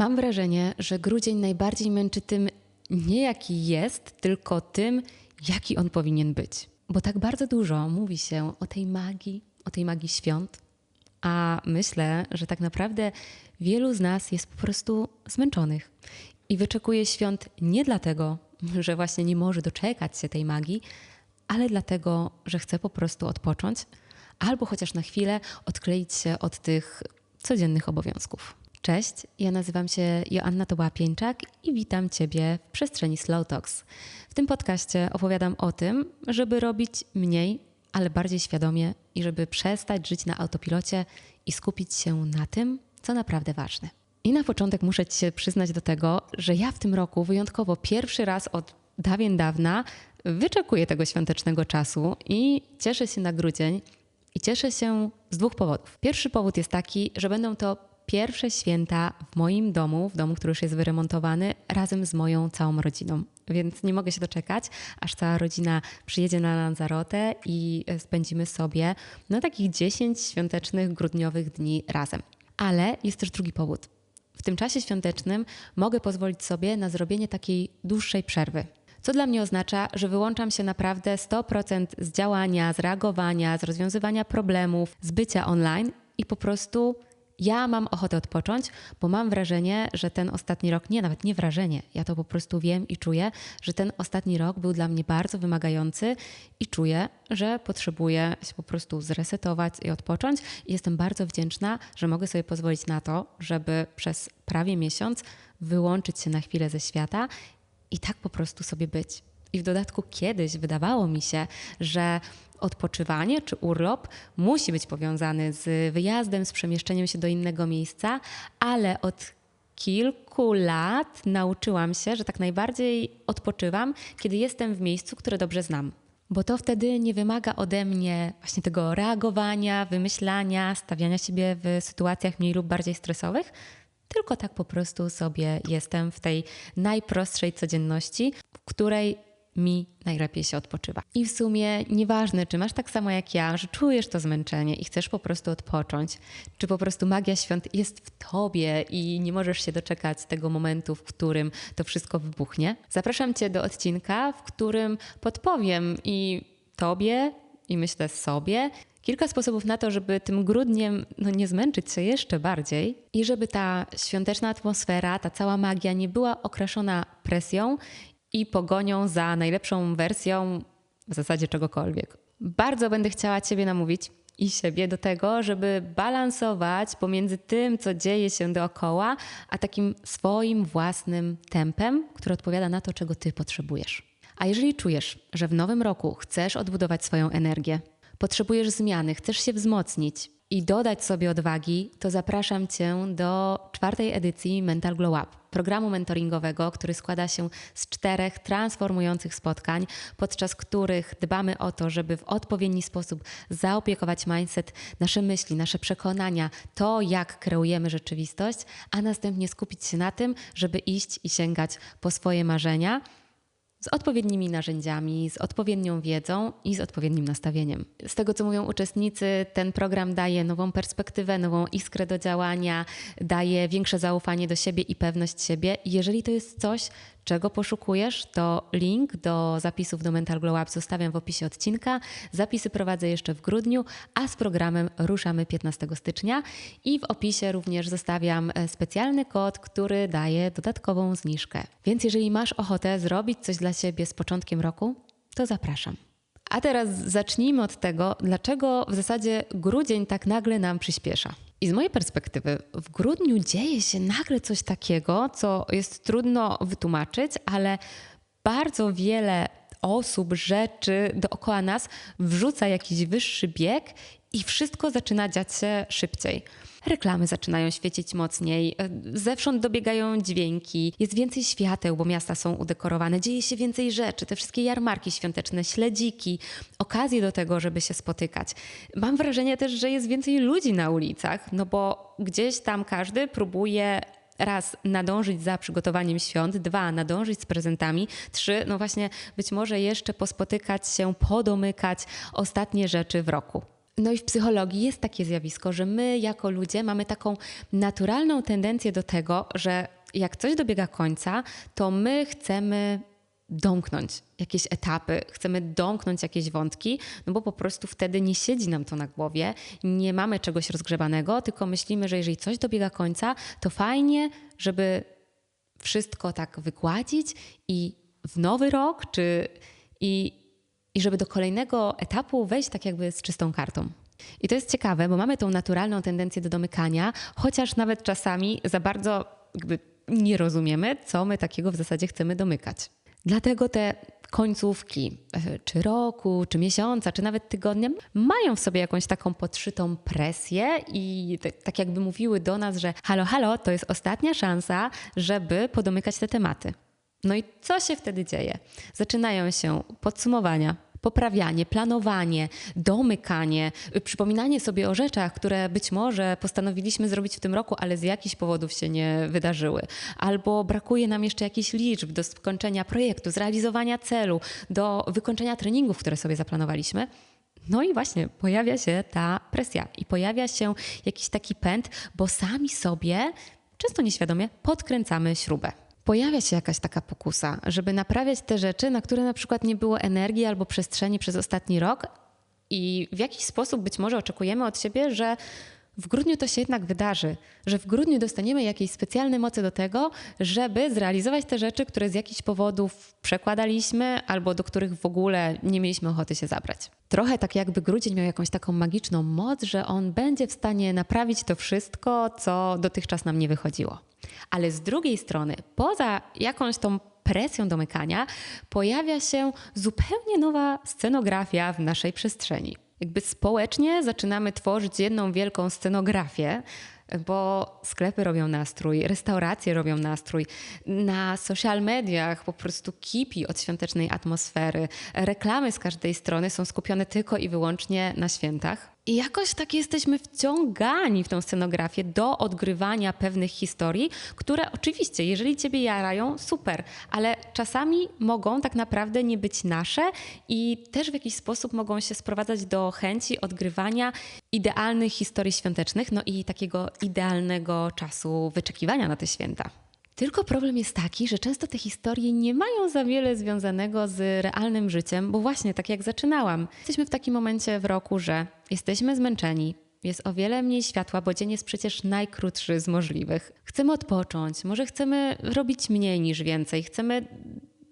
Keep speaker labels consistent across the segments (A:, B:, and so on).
A: Mam wrażenie, że grudzień najbardziej męczy tym nie jaki jest, tylko tym, jaki on powinien być. Bo tak bardzo dużo mówi się o tej magii, o tej magii świąt, a myślę, że tak naprawdę wielu z nas jest po prostu zmęczonych i wyczekuje świąt nie dlatego, że właśnie nie może doczekać się tej magii, ale dlatego, że chce po prostu odpocząć albo chociaż na chwilę odkleić się od tych codziennych obowiązków. Cześć, ja nazywam się Joanna Toła-Pieńczak i witam Ciebie w przestrzeni Slow Talks. W tym podcaście opowiadam o tym, żeby robić mniej, ale bardziej świadomie i żeby przestać żyć na autopilocie i skupić się na tym, co naprawdę ważne. I na początek muszę Ci się przyznać do tego, że ja w tym roku wyjątkowo pierwszy raz od dawien dawna wyczekuję tego świątecznego czasu i cieszę się na grudzień. I cieszę się z dwóch powodów. Pierwszy powód jest taki, że będą to pierwsze święta w moim domu, w domu, który już jest wyremontowany, razem z moją całą rodziną. Więc nie mogę się doczekać, aż cała rodzina przyjedzie na Lanzarotę i spędzimy sobie no takich 10 świątecznych, grudniowych dni razem. Ale jest też drugi powód. W tym czasie świątecznym mogę pozwolić sobie na zrobienie takiej dłuższej przerwy. Co dla mnie oznacza, że wyłączam się naprawdę 100% z działania, z reagowania, z rozwiązywania problemów, z bycia online i po prostu ja mam ochotę odpocząć, bo mam wrażenie, że ten ostatni rok, nie nawet nie wrażenie, ja to po prostu wiem i czuję, że ten ostatni rok był dla mnie bardzo wymagający i czuję, że potrzebuję się po prostu zresetować i odpocząć. I jestem bardzo wdzięczna, że mogę sobie pozwolić na to, żeby przez prawie miesiąc wyłączyć się na chwilę ze świata i tak po prostu sobie być. I w dodatku kiedyś wydawało mi się, że odpoczywanie czy urlop musi być powiązany z wyjazdem, z przemieszczeniem się do innego miejsca, ale od kilku lat nauczyłam się, że tak najbardziej odpoczywam, kiedy jestem w miejscu, które dobrze znam. Bo to wtedy nie wymaga ode mnie właśnie tego reagowania, wymyślania, stawiania siebie w sytuacjach mniej lub bardziej stresowych, tylko tak po prostu sobie jestem w tej najprostszej codzienności, w której mi najlepiej się odpoczywa. I w sumie nieważne, czy masz tak samo jak ja, że czujesz to zmęczenie i chcesz po prostu odpocząć, czy po prostu magia świąt jest w tobie i nie możesz się doczekać tego momentu, w którym to wszystko wybuchnie. Zapraszam Cię do odcinka, w którym podpowiem i tobie, i myślę sobie, kilka sposobów na to, żeby tym grudniem no, nie zmęczyć się jeszcze bardziej i żeby ta świąteczna atmosfera, ta cała magia nie była okraszona presją i pogonią za najlepszą wersją w zasadzie czegokolwiek. Bardzo będę chciała Ciebie namówić i siebie do tego, żeby balansować pomiędzy tym, co dzieje się dookoła, a takim swoim własnym tempem, który odpowiada na to, czego Ty potrzebujesz. A jeżeli czujesz, że w nowym roku chcesz odbudować swoją energię, potrzebujesz zmiany, chcesz się wzmocnić i dodać sobie odwagi, to zapraszam Cię do czwartej edycji Mental Glow Up, programu mentoringowego, który składa się z czterech transformujących spotkań, podczas których dbamy o to, żeby w odpowiedni sposób zaopiekować mindset, nasze myśli, nasze przekonania, to jak kreujemy rzeczywistość, a następnie skupić się na tym, żeby iść i sięgać po swoje marzenia z odpowiednimi narzędziami, z odpowiednią wiedzą i z odpowiednim nastawieniem. Z tego, co mówią uczestnicy, ten program daje nową perspektywę, nową iskrę do działania, daje większe zaufanie do siebie i pewność siebie. Jeżeli to jest coś, czego poszukujesz, to link do zapisów do Mental Glow Up zostawiam w opisie odcinka. Zapisy prowadzę jeszcze w grudniu, a z programem ruszamy 15 stycznia i w opisie również zostawiam e, specjalny kod, który daje dodatkową zniżkę. Więc jeżeli masz ochotę zrobić coś dla siebie z początkiem roku, to zapraszam. A teraz zacznijmy od tego, dlaczego w zasadzie grudzień tak nagle nam przyspiesza. I z mojej perspektywy, w grudniu dzieje się nagle coś takiego, co jest trudno wytłumaczyć, ale bardzo wiele osób, rzeczy dookoła nas wrzuca jakiś wyższy bieg i wszystko zaczyna dziać się szybciej. Reklamy zaczynają świecić mocniej, e, zewsząd dobiegają dźwięki, jest więcej świateł, bo miasta są udekorowane, dzieje się więcej rzeczy, te wszystkie jarmarki świąteczne, śledziki, okazje do tego, żeby się spotykać. Mam wrażenie też, że jest więcej ludzi na ulicach, no bo gdzieś tam każdy próbuje raz nadążyć za przygotowaniem świąt, dwa nadążyć z prezentami, trzy no właśnie być może jeszcze pospotykać się, podomykać ostatnie rzeczy w roku. No i w psychologii jest takie zjawisko, że my jako ludzie mamy taką naturalną tendencję do tego, że jak coś dobiega końca, to my chcemy domknąć jakieś etapy, chcemy domknąć jakieś wątki, no bo po prostu wtedy nie siedzi nam to na głowie, nie mamy czegoś rozgrzebanego, tylko myślimy, że jeżeli coś dobiega końca, to fajnie, żeby wszystko tak wygładzić i w nowy rok, czy i, i żeby do kolejnego etapu wejść tak jakby z czystą kartą. I to jest ciekawe, bo mamy tą naturalną tendencję do domykania, chociaż nawet czasami za bardzo jakby nie rozumiemy, co my takiego w zasadzie chcemy domykać. Dlatego te końcówki, e, czy roku, czy miesiąca, czy nawet tygodnia, mają w sobie jakąś taką podszytą presję i tak jakby mówiły do nas, że halo, halo, to jest ostatnia szansa, żeby podomykać te tematy. No i co się wtedy dzieje? Zaczynają się podsumowania, poprawianie, planowanie, domykanie, przypominanie sobie o rzeczach, które być może postanowiliśmy zrobić w tym roku, ale z jakichś powodów się nie wydarzyły. Albo brakuje nam jeszcze jakichś liczb do skończenia projektu, zrealizowania celu, do wykończenia treningów, które sobie zaplanowaliśmy. No i właśnie pojawia się ta presja i pojawia się jakiś taki pęd, bo sami sobie, często nieświadomie, podkręcamy śrubę pojawia się jakaś taka pokusa, żeby naprawiać te rzeczy, na które na przykład nie było energii albo przestrzeni przez ostatni rok i w jakiś sposób być może oczekujemy od siebie, że w grudniu to się jednak wydarzy, że w grudniu dostaniemy jakieś specjalne moce do tego, żeby zrealizować te rzeczy, które z jakichś powodów przekładaliśmy albo do których w ogóle nie mieliśmy ochoty się zabrać. Trochę tak jakby grudzień miał jakąś taką magiczną moc, że on będzie w stanie naprawić to wszystko, co dotychczas nam nie wychodziło. Ale z drugiej strony, poza jakąś tą presją domykania, pojawia się zupełnie nowa scenografia w naszej przestrzeni jakby społecznie zaczynamy tworzyć jedną wielką scenografię, bo sklepy robią nastrój, restauracje robią nastrój, na social mediach po prostu kipi od świątecznej atmosfery. Reklamy z każdej strony są skupione tylko i wyłącznie na świętach. I jakoś tak jesteśmy wciągani w tą scenografię do odgrywania pewnych historii, które oczywiście, jeżeli ciebie jarają, super, ale czasami mogą tak naprawdę nie być nasze i też w jakiś sposób mogą się sprowadzać do chęci odgrywania idealnych historii świątecznych, no i takiego idealnego czasu wyczekiwania na te święta. Tylko problem jest taki, że często te historie nie mają za wiele związanego z realnym życiem, bo właśnie tak jak zaczynałam, jesteśmy w takim momencie w roku, że jesteśmy zmęczeni, jest o wiele mniej światła, bo dzień jest przecież najkrótszy z możliwych. Chcemy odpocząć, może chcemy robić mniej niż więcej, chcemy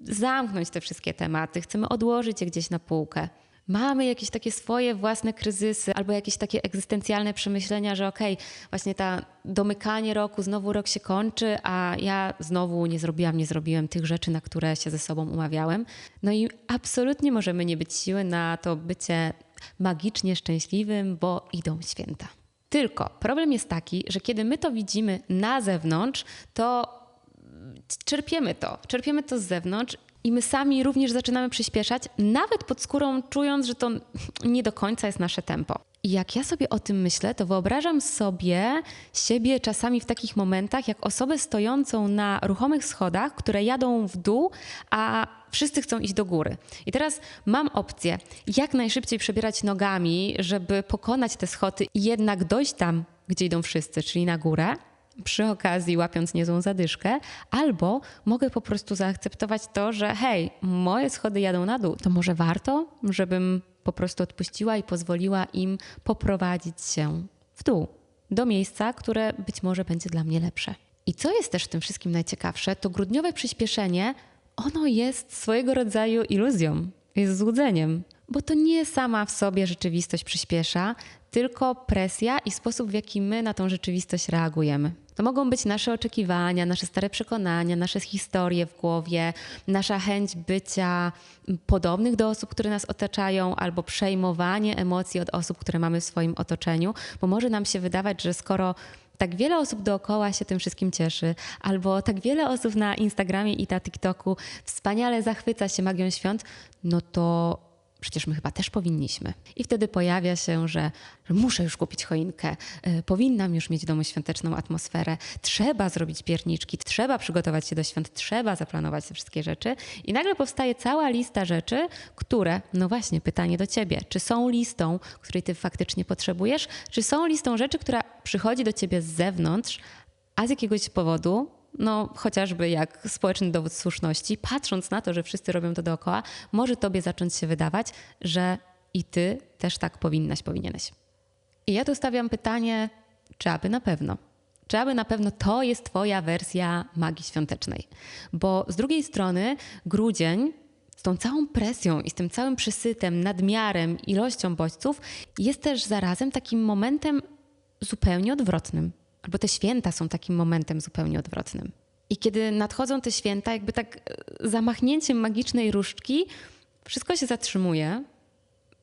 A: zamknąć te wszystkie tematy, chcemy odłożyć je gdzieś na półkę mamy jakieś takie swoje własne kryzysy albo jakieś takie egzystencjalne przemyślenia, że okej, okay, właśnie ta domykanie roku, znowu rok się kończy, a ja znowu nie zrobiłam, nie zrobiłem tych rzeczy, na które się ze sobą umawiałem. No i absolutnie możemy nie być siły na to bycie magicznie szczęśliwym, bo idą święta. Tylko problem jest taki, że kiedy my to widzimy na zewnątrz, to czerpiemy to, czerpiemy to z zewnątrz i my sami również zaczynamy przyspieszać, nawet pod skórą czując, że to nie do końca jest nasze tempo. I jak ja sobie o tym myślę, to wyobrażam sobie siebie czasami w takich momentach, jak osobę stojącą na ruchomych schodach, które jadą w dół, a wszyscy chcą iść do góry. I teraz mam opcję, jak najszybciej przebierać nogami, żeby pokonać te schody i jednak dojść tam, gdzie idą wszyscy, czyli na górę przy okazji łapiąc niezłą zadyszkę, albo mogę po prostu zaakceptować to, że hej, moje schody jadą na dół, to może warto, żebym po prostu odpuściła i pozwoliła im poprowadzić się w dół, do miejsca, które być może będzie dla mnie lepsze. I co jest też w tym wszystkim najciekawsze, to grudniowe przyspieszenie, ono jest swojego rodzaju iluzją, jest złudzeniem, bo to nie sama w sobie rzeczywistość przyspiesza, tylko presja i sposób, w jaki my na tą rzeczywistość reagujemy. To mogą być nasze oczekiwania, nasze stare przekonania, nasze historie w głowie, nasza chęć bycia podobnych do osób, które nas otaczają, albo przejmowanie emocji od osób, które mamy w swoim otoczeniu, bo może nam się wydawać, że skoro tak wiele osób dookoła się tym wszystkim cieszy, albo tak wiele osób na Instagramie i na TikToku wspaniale zachwyca się magią świąt, no to przecież my chyba też powinniśmy. I wtedy pojawia się, że, muszę już kupić choinkę, y, powinnam już mieć domu świąteczną atmosferę, trzeba zrobić pierniczki, trzeba przygotować się do świąt, trzeba zaplanować te wszystkie rzeczy. I nagle powstaje cała lista rzeczy, które, no właśnie, pytanie do ciebie, czy są listą, której ty faktycznie potrzebujesz, czy są listą rzeczy, która przychodzi do ciebie z zewnątrz, a z jakiegoś powodu no chociażby jak społeczny dowód słuszności, patrząc na to, że wszyscy robią to dookoła, może tobie zacząć się wydawać, że i ty też tak powinnaś, powinieneś. I ja tu stawiam pytanie, czy aby na pewno? Czy aby na pewno to jest twoja wersja magii świątecznej? Bo z drugiej strony grudzień z tą całą presją i z tym całym przesytem, nadmiarem, ilością bodźców jest też zarazem takim momentem zupełnie odwrotnym albo te święta są takim momentem zupełnie odwrotnym. I kiedy nadchodzą te święta, jakby tak e, zamachnięciem magicznej różdżki, wszystko się zatrzymuje.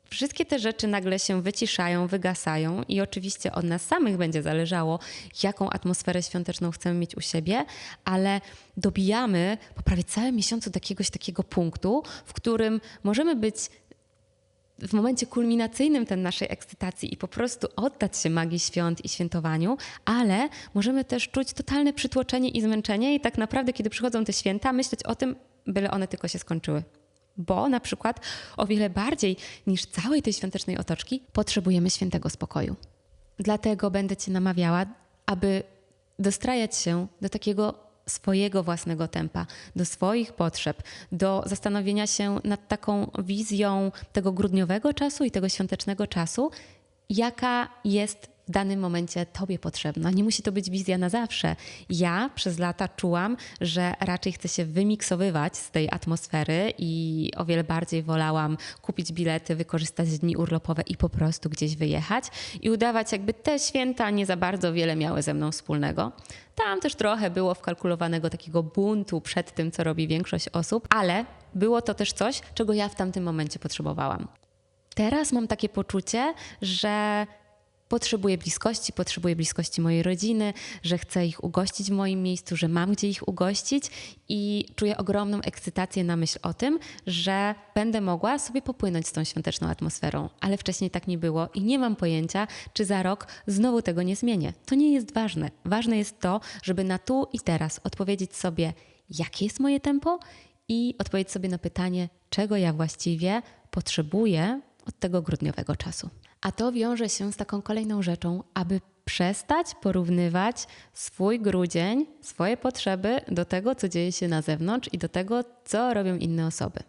A: Wszystkie te rzeczy nagle się wyciszają, wygasają, i oczywiście od nas samych będzie zależało, jaką atmosferę świąteczną chcemy mieć u siebie, ale dobijamy po prawie całym miesiącu do jakiegoś takiego punktu, w którym możemy być w momencie kulminacyjnym tej naszej ekscytacji i po prostu oddać się magii świąt i świętowaniu, ale możemy też czuć totalne przytłoczenie i zmęczenie i tak naprawdę, kiedy przychodzą te święta, myśleć o tym, byle one tylko się skończyły. Bo na przykład o wiele bardziej niż całej tej świątecznej otoczki potrzebujemy świętego spokoju. Dlatego będę Cię namawiała, aby dostrajać się do takiego swojego własnego tempa, do swoich potrzeb, do zastanowienia się nad taką wizją tego grudniowego czasu i tego świątecznego czasu, jaka jest w danym momencie Tobie potrzebna. Nie musi to być wizja na zawsze. Ja przez lata czułam, że raczej chcę się wymiksowywać z tej atmosfery i o wiele bardziej wolałam kupić bilety, wykorzystać dni urlopowe i po prostu gdzieś wyjechać i udawać, jakby te święta nie za bardzo wiele miały ze mną wspólnego. Tam też trochę było wkalkulowanego takiego buntu przed tym, co robi większość osób, ale było to też coś, czego ja w tamtym momencie potrzebowałam. Teraz mam takie poczucie, że potrzebuję bliskości, potrzebuję bliskości mojej rodziny, że chcę ich ugościć w moim miejscu, że mam gdzie ich ugościć i czuję ogromną ekscytację na myśl o tym, że będę mogła sobie popłynąć z tą świąteczną atmosferą, ale wcześniej tak nie było i nie mam pojęcia, czy za rok znowu tego nie zmienię. To nie jest ważne. Ważne jest to, żeby na tu i teraz odpowiedzieć sobie, jakie jest moje tempo i odpowiedzieć sobie na pytanie, czego ja właściwie potrzebuję od tego grudniowego czasu. A to wiąże się z taką kolejną rzeczą, aby przestać porównywać swój grudzień, swoje potrzeby do tego, co dzieje się na zewnątrz i do tego, co robią inne osoby.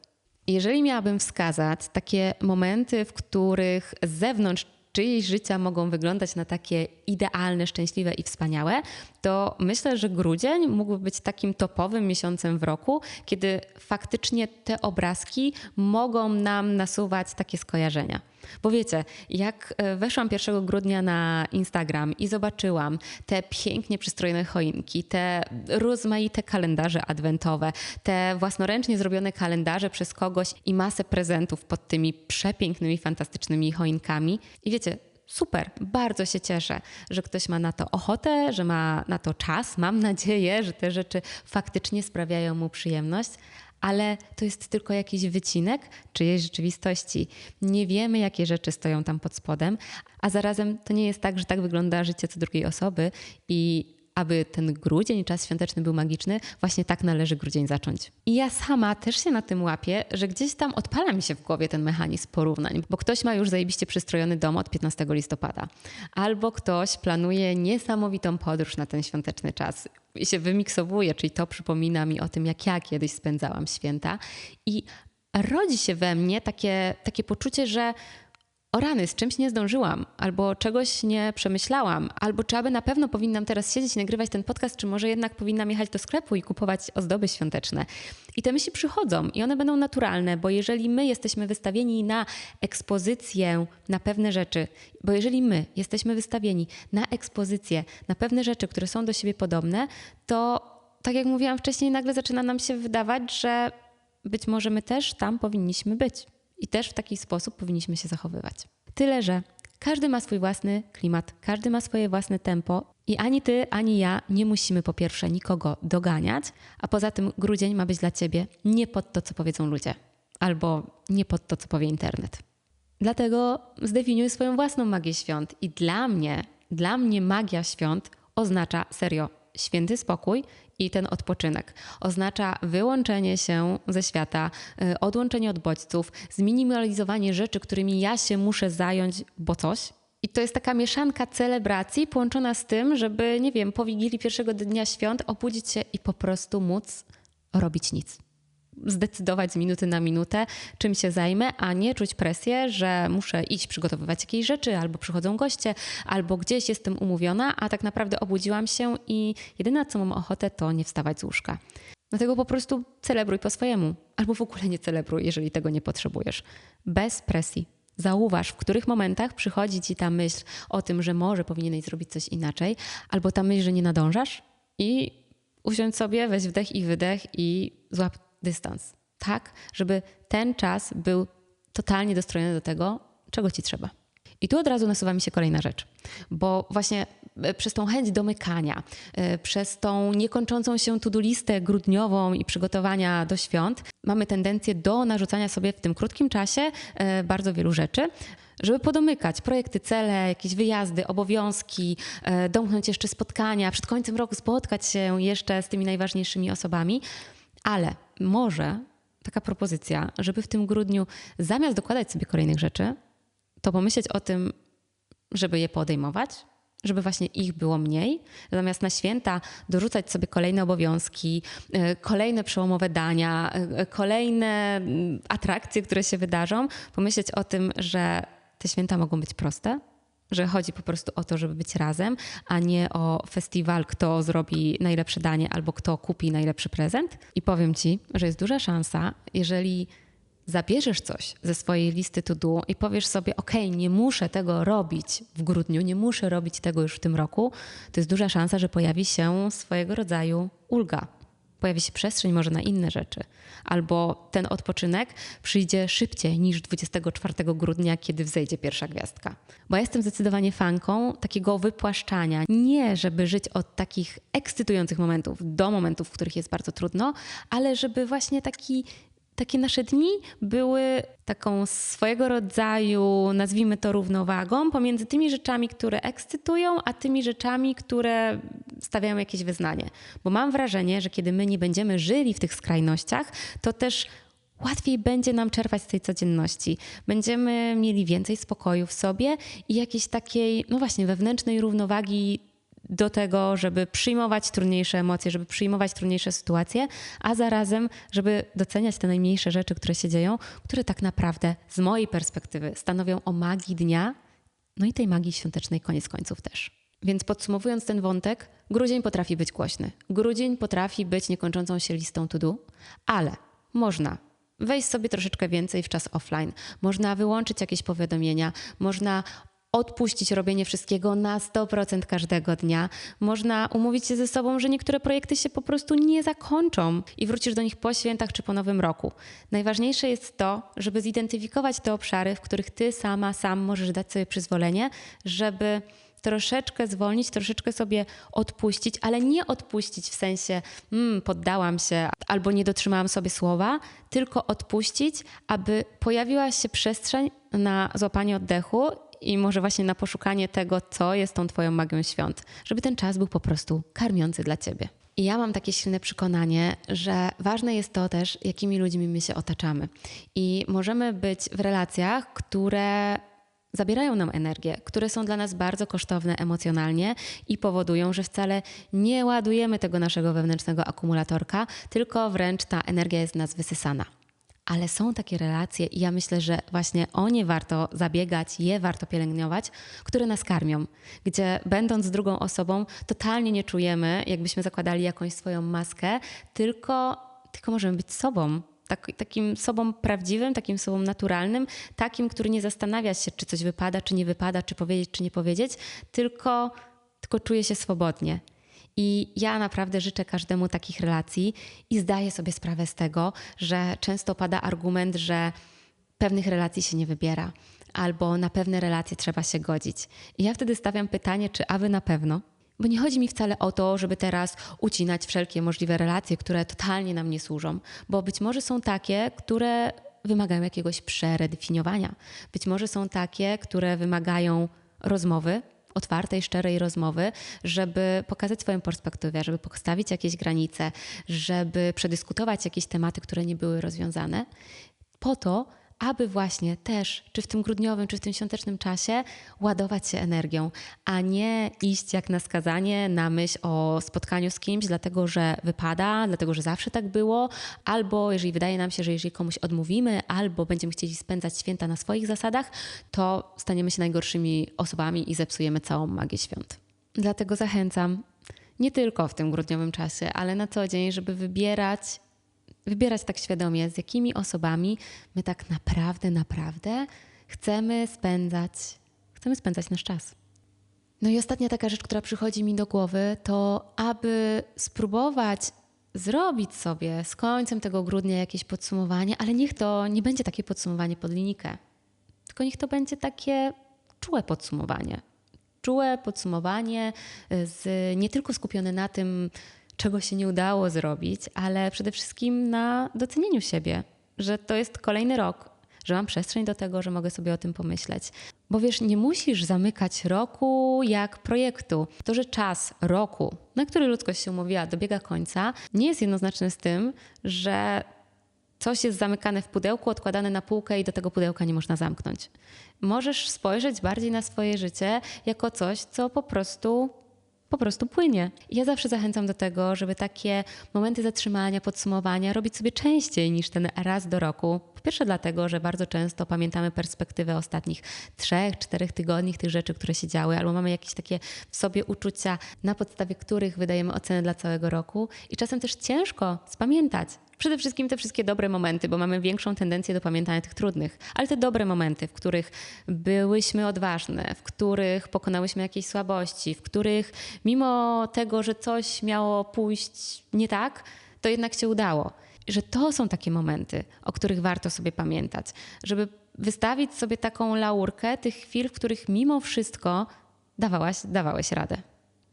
A: Jeżeli miałabym wskazać takie momenty, w których z zewnątrz czyjeś życia mogą wyglądać na takie idealne, szczęśliwe i wspaniałe, to myślę, że grudzień mógłby być takim topowym miesiącem w roku, kiedy faktycznie te obrazki mogą nam nasuwać takie skojarzenia. Bo wiecie, jak e, weszłam 1 grudnia na Instagram i zobaczyłam te pięknie przystrojone choinki, te rozmaite kalendarze adwentowe, te własnoręcznie zrobione kalendarze przez kogoś i masę prezentów pod tymi przepięknymi, fantastycznymi choinkami. I wiecie, super, bardzo się cieszę, że ktoś ma na to ochotę, że ma na to czas. Mam nadzieję, że te rzeczy faktycznie sprawiają mu przyjemność, ale to jest tylko jakiś wycinek czyjejś rzeczywistości. Nie wiemy, jakie rzeczy stoją tam pod spodem, a zarazem to nie jest tak, że tak wygląda życie co drugiej osoby i aby ten grudzień, czas świąteczny był magiczny, właśnie tak należy grudzień zacząć. I ja sama też się na tym łapię, że gdzieś tam odpala mi się w głowie ten mechanizm porównań, bo ktoś ma już zajebiście przystrojony dom od 15 listopada, albo ktoś planuje niesamowitą podróż na ten świąteczny czas. I się wymiksowuje, czyli to przypomina mi o tym, jak ja kiedyś spędzałam święta. I rodzi się we mnie takie, takie poczucie, że o rany, z czymś nie zdążyłam, albo czegoś nie przemyślałam, albo czy aby na pewno powinnam teraz siedzieć i nagrywać ten podcast, czy może jednak powinnam jechać do sklepu i kupować ozdoby świąteczne. I te myśli przychodzą i one będą naturalne, bo jeżeli my jesteśmy wystawieni na ekspozycję na pewne rzeczy, bo jeżeli my jesteśmy wystawieni na ekspozycję na pewne rzeczy, które są do siebie podobne, to tak jak mówiłam wcześniej, nagle zaczyna nam się wydawać, że być może my też tam powinniśmy być. I też w taki sposób powinniśmy się zachowywać. Tyle, że każdy ma swój własny klimat, każdy ma swoje własne tempo i ani ty, ani ja nie musimy po pierwsze nikogo doganiać, a poza tym grudzień ma być dla ciebie nie pod to, co powiedzą ludzie. albo nie pod to, co powie internet. Dlatego zdefiniuj swoją własną magię świąt. I dla mnie, dla mnie magia świąt oznacza serio święty spokój i ten odpoczynek. Oznacza wyłączenie się ze świata, y, odłączenie od bodźców, zminimalizowanie rzeczy, którymi ja się muszę zająć, bo coś. I to jest taka mieszanka celebracji połączona z tym, żeby, nie wiem, po wigilii pierwszego dnia świąt obudzić się i po prostu móc robić nic zdecydować z minuty na minutę, czym się zajmę, a nie czuć presję, że muszę iść przygotowywać jakieś rzeczy, albo przychodzą goście, albo gdzieś jestem umówiona, a tak naprawdę obudziłam się i jedyne, co mam ochotę, to nie wstawać z łóżka. Dlatego po prostu celebruj po swojemu, albo w ogóle nie celebruj, jeżeli tego nie potrzebujesz. Bez presji. Zauważ, w których momentach przychodzi ci ta myśl o tym, że może powinieneś zrobić coś inaczej, albo ta myśl, że nie nadążasz i usiądź sobie, weź wdech i wydech i złap dystans, tak, żeby ten czas był totalnie dostrojony do tego, czego ci trzeba. I tu od razu nasuwa mi się kolejna rzecz, bo właśnie e, przez tą chęć domykania, e, przez tą niekończącą się to-do listę grudniową i przygotowania do świąt, mamy tendencję do narzucania sobie w tym krótkim czasie e, bardzo wielu rzeczy żeby podomykać projekty, cele, jakieś wyjazdy, obowiązki, domknąć jeszcze spotkania, przed końcem roku spotkać się jeszcze z tymi najważniejszymi osobami. Ale może taka propozycja, żeby w tym grudniu zamiast dokładać sobie kolejnych rzeczy, to pomyśleć o tym, żeby je podejmować, żeby właśnie ich było mniej, zamiast na święta dorzucać sobie kolejne obowiązki, e, kolejne przełomowe dania, e, kolejne mm, atrakcje, które się wydarzą, pomyśleć o tym, że te święta mogą być proste, że chodzi po prostu o to, żeby być razem, a nie o festiwal, kto zrobi najlepsze danie albo kto kupi najlepszy prezent. I powiem ci, że jest duża szansa, jeżeli zabierzesz coś ze swojej listy to do i powiesz sobie, ok, nie muszę tego robić w grudniu, nie muszę robić tego już w tym roku, to jest duża szansa, że pojawi się swojego rodzaju ulga pojawi się przestrzeń może na inne rzeczy, albo ten odpoczynek przyjdzie szybciej niż 24 grudnia, kiedy wzejdzie pierwsza gwiazdka. Bo ja jestem zdecydowanie fanką takiego wypłaszczania. Nie, żeby żyć od takich ekscytujących momentów do momentów, w których jest bardzo trudno, ale żeby właśnie taki takie nasze dni były taką swojego rodzaju, nazwijmy to równowagą pomiędzy tymi rzeczami, które ekscytują, a tymi rzeczami, które stawiają jakieś wyznanie. Bo mam wrażenie, że kiedy my nie będziemy żyli w tych skrajnościach, to też łatwiej będzie nam czerpać z tej codzienności. Będziemy mieli więcej spokoju w sobie i jakiejś takiej, no właśnie, wewnętrznej równowagi do tego, żeby przyjmować trudniejsze emocje, żeby przyjmować trudniejsze sytuacje, a zarazem, żeby doceniać te najmniejsze rzeczy, które się dzieją, które tak naprawdę z mojej perspektywy stanowią o magii dnia, no i tej magii świątecznej koniec końców też. Więc podsumowując ten wątek, grudzień potrafi być głośny. Grudzień potrafi być niekończącą się listą to do, ale można wejść sobie troszeczkę więcej w czas offline. Można wyłączyć jakieś powiadomienia, można odpuścić robienie wszystkiego na 100% każdego dnia. Można umówić się ze sobą, że niektóre projekty się po prostu nie zakończą i wrócisz do nich po świętach czy po nowym roku. Najważniejsze jest to, żeby zidentyfikować te obszary, w których ty sama, sam możesz dać sobie przyzwolenie, żeby troszeczkę zwolnić, troszeczkę sobie odpuścić, ale nie odpuścić w sensie mm, poddałam się albo nie dotrzymałam sobie słowa, tylko odpuścić, aby pojawiła się przestrzeń na złapanie oddechu i może właśnie na poszukanie tego, co jest tą Twoją magią świąt, żeby ten czas był po prostu karmiący dla Ciebie. I ja mam takie silne przekonanie, że ważne jest to też, jakimi ludźmi my się otaczamy. I możemy być w relacjach, które zabierają nam energię, które są dla nas bardzo kosztowne emocjonalnie i powodują, że wcale nie ładujemy tego naszego wewnętrznego akumulatorka, tylko wręcz ta energia jest z nas wysysana ale są takie relacje i ja myślę, że właśnie o nie warto zabiegać, je warto pielęgnować, które nas karmią, gdzie będąc drugą osobą totalnie nie czujemy, jakbyśmy zakładali jakąś swoją maskę, tylko, tylko możemy być sobą. Tak, takim sobą prawdziwym, takim sobą naturalnym, takim, który nie zastanawia się, czy coś wypada, czy nie wypada, czy powiedzieć, czy nie powiedzieć, tylko, tylko czuje się swobodnie. I ja naprawdę życzę każdemu takich relacji i zdaję sobie sprawę z tego, że często pada argument, że pewnych relacji się nie wybiera, albo na pewne relacje trzeba się godzić. I ja wtedy stawiam pytanie, czy a wy na pewno? Bo nie chodzi mi wcale o to, żeby teraz ucinać wszelkie możliwe relacje, które totalnie nam nie służą, bo być może są takie, które wymagają jakiegoś przeredefiniowania. Być może są takie, które wymagają rozmowy, otwartej, szczerej rozmowy, żeby pokazać swoją perspektywę, żeby postawić jakieś granice, żeby przedyskutować jakieś tematy, które nie były rozwiązane, po to, aby właśnie też, czy w tym grudniowym, czy w tym świątecznym czasie, ładować się energią, a nie iść jak na skazanie na myśl o spotkaniu z kimś, dlatego że wypada, dlatego że zawsze tak było, albo jeżeli wydaje nam się, że jeżeli komuś odmówimy, albo będziemy chcieli spędzać święta na swoich zasadach, to staniemy się najgorszymi osobami i zepsujemy całą magię świąt. Dlatego zachęcam, nie tylko w tym grudniowym czasie, ale na co dzień, żeby wybierać wybierać tak świadomie, z jakimi osobami my tak naprawdę, naprawdę chcemy spędzać, chcemy spędzać nasz czas. No i ostatnia taka rzecz, która przychodzi mi do głowy, to aby spróbować zrobić sobie z końcem tego grudnia jakieś podsumowanie, ale niech to nie będzie takie podsumowanie pod linijkę, tylko niech to będzie takie czułe podsumowanie. Czułe podsumowanie, z, nie tylko skupione na tym, czego się nie udało zrobić, ale przede wszystkim na docenieniu siebie, że to jest kolejny rok, że mam przestrzeń do tego, że mogę sobie o tym pomyśleć. Bo wiesz, nie musisz zamykać roku jak projektu. To, że czas roku, na który ludzkość się umówiła, dobiega końca, nie jest jednoznaczny z tym, że coś jest zamykane w pudełku, odkładane na półkę i do tego pudełka nie można zamknąć. Możesz spojrzeć bardziej na swoje życie jako coś, co po prostu po prostu płynie. Ja zawsze zachęcam do tego, żeby takie momenty zatrzymania, podsumowania robić sobie częściej niż ten raz do roku. Pierwsze dlatego, że bardzo często pamiętamy perspektywę ostatnich trzech, czterech tygodni, tych rzeczy, które się działy, albo mamy jakieś takie w sobie uczucia, na podstawie których wydajemy ocenę dla całego roku i czasem też ciężko spamiętać, Przede wszystkim te wszystkie dobre momenty, bo mamy większą tendencję do pamiętania tych trudnych, ale te dobre momenty, w których byłyśmy odważne, w których pokonałyśmy jakieś słabości, w których mimo tego, że coś miało pójść nie tak, to jednak się udało. Że to są takie momenty, o których warto sobie pamiętać, żeby wystawić sobie taką laurkę tych chwil, w których mimo wszystko dawałaś, dawałeś radę.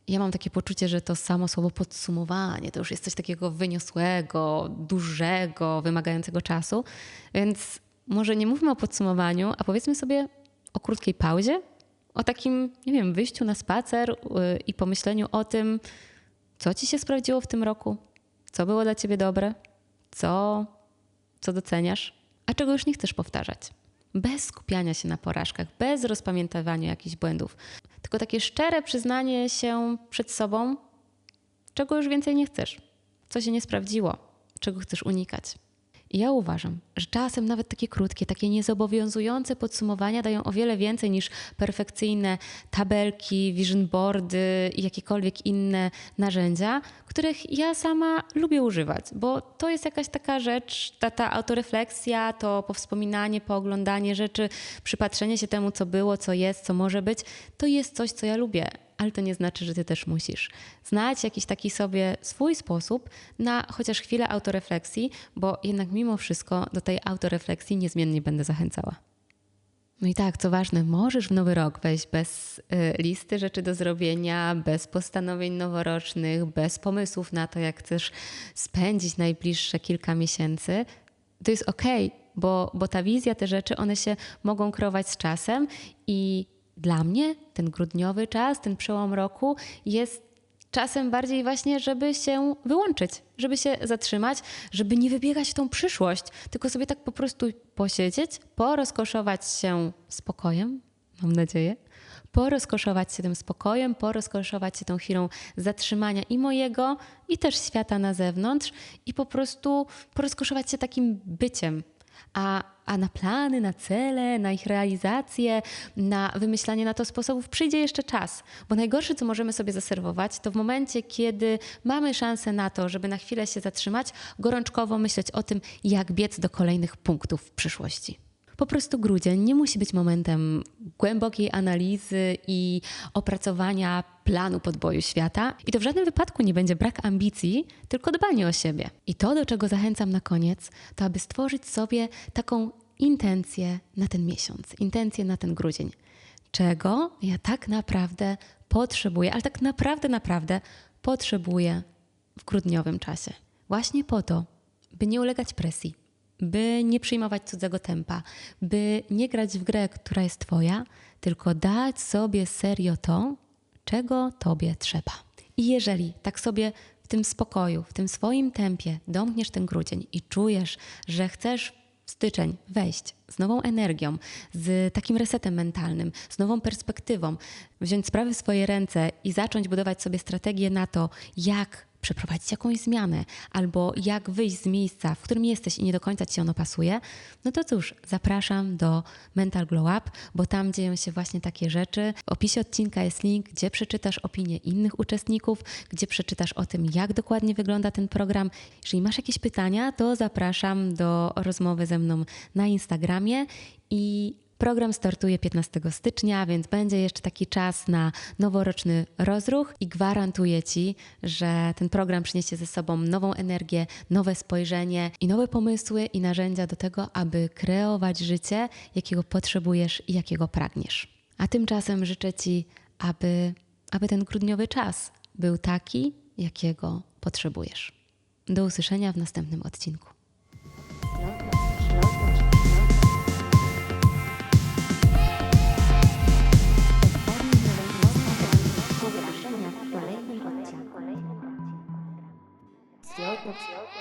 A: Ja mam takie poczucie, że to samo słowo podsumowanie to już jest coś takiego wyniosłego, dużego, wymagającego czasu. Więc może nie mówmy o podsumowaniu, a powiedzmy sobie o krótkiej pauzie, o takim, nie wiem, wyjściu na spacer yy, i pomyśleniu o tym, co ci się sprawdziło w tym roku, co było dla ciebie dobre, co, co doceniasz, a czego już nie chcesz powtarzać. Bez skupiania się na porażkach, bez rozpamiętywania jakichś błędów tylko takie szczere przyznanie się przed sobą, czego już więcej nie chcesz, co się nie sprawdziło, czego chcesz unikać. Ja uważam, że czasem nawet takie krótkie, takie niezobowiązujące podsumowania dają o wiele więcej niż perfekcyjne tabelki, vision boardy i jakiekolwiek inne narzędzia, których ja sama lubię używać, bo to jest jakaś taka rzecz, ta, ta autorefleksja, to powspominanie, pooglądanie rzeczy, przypatrzenie się temu, co było, co jest, co może być, to jest coś, co ja lubię ale to nie znaczy, że ty też musisz. Znać jakiś taki sobie swój sposób na chociaż chwilę autorefleksji, bo jednak mimo wszystko do tej autorefleksji niezmiennie będę zachęcała. No i tak, co ważne, możesz w nowy rok wejść bez y, listy rzeczy do zrobienia, bez postanowień noworocznych, bez pomysłów na to, jak chcesz spędzić najbliższe kilka miesięcy. To jest ok, bo, bo ta wizja, te rzeczy, one się mogą kreować z czasem i dla mnie ten grudniowy czas, ten przełom roku jest czasem bardziej właśnie, żeby się wyłączyć, żeby się zatrzymać, żeby nie wybiegać w tą przyszłość, tylko sobie tak po prostu posiedzieć, porozkoszować się spokojem, mam nadzieję, porozkoszować się tym spokojem, porozkoszować się tą chwilą zatrzymania i mojego, i też świata na zewnątrz i po prostu porozkoszować się takim byciem, a, a na plany, na cele, na ich realizację, na wymyślanie na to sposobów przyjdzie jeszcze czas. Bo najgorsze, co możemy sobie zaserwować, to w momencie, kiedy mamy szansę na to, żeby na chwilę się zatrzymać, gorączkowo myśleć o tym, jak biec do kolejnych punktów w przyszłości. Po prostu grudzień nie musi być momentem głębokiej analizy i opracowania planu podboju świata. I to w żadnym wypadku nie będzie brak ambicji, tylko dbanie o siebie. I to, do czego zachęcam na koniec, to aby stworzyć sobie taką intencję na ten miesiąc, intencję na ten grudzień. Czego ja tak naprawdę potrzebuję, ale tak naprawdę, naprawdę potrzebuję w grudniowym czasie. Właśnie po to, by nie ulegać presji, by nie przyjmować cudzego tempa, by nie grać w grę, która jest twoja, tylko dać sobie serio to, czego tobie trzeba. I jeżeli tak sobie w tym spokoju, w tym swoim tempie domkniesz ten grudzień i czujesz, że chcesz w styczeń wejść z nową energią, z takim resetem mentalnym, z nową perspektywą, wziąć sprawy w swoje ręce i zacząć budować sobie strategię na to, jak przeprowadzić jakąś zmianę, albo jak wyjść z miejsca, w którym jesteś i nie do końca ci ono pasuje, no to cóż, zapraszam do Mental Glow Up, bo tam dzieją się właśnie takie rzeczy. W opisie odcinka jest link, gdzie przeczytasz opinie innych uczestników, gdzie przeczytasz o tym, jak dokładnie wygląda ten program. Jeżeli masz jakieś pytania, to zapraszam do rozmowy ze mną na Instagramie i Program startuje 15 stycznia, więc będzie jeszcze taki czas na noworoczny rozruch i gwarantuję Ci, że ten program przyniesie ze sobą nową energię, nowe spojrzenie i nowe pomysły i narzędzia do tego, aby kreować życie, jakiego potrzebujesz i jakiego pragniesz. A tymczasem życzę Ci, aby, aby ten grudniowy czas był taki, jakiego potrzebujesz. Do usłyszenia w następnym odcinku.
B: W kolejnym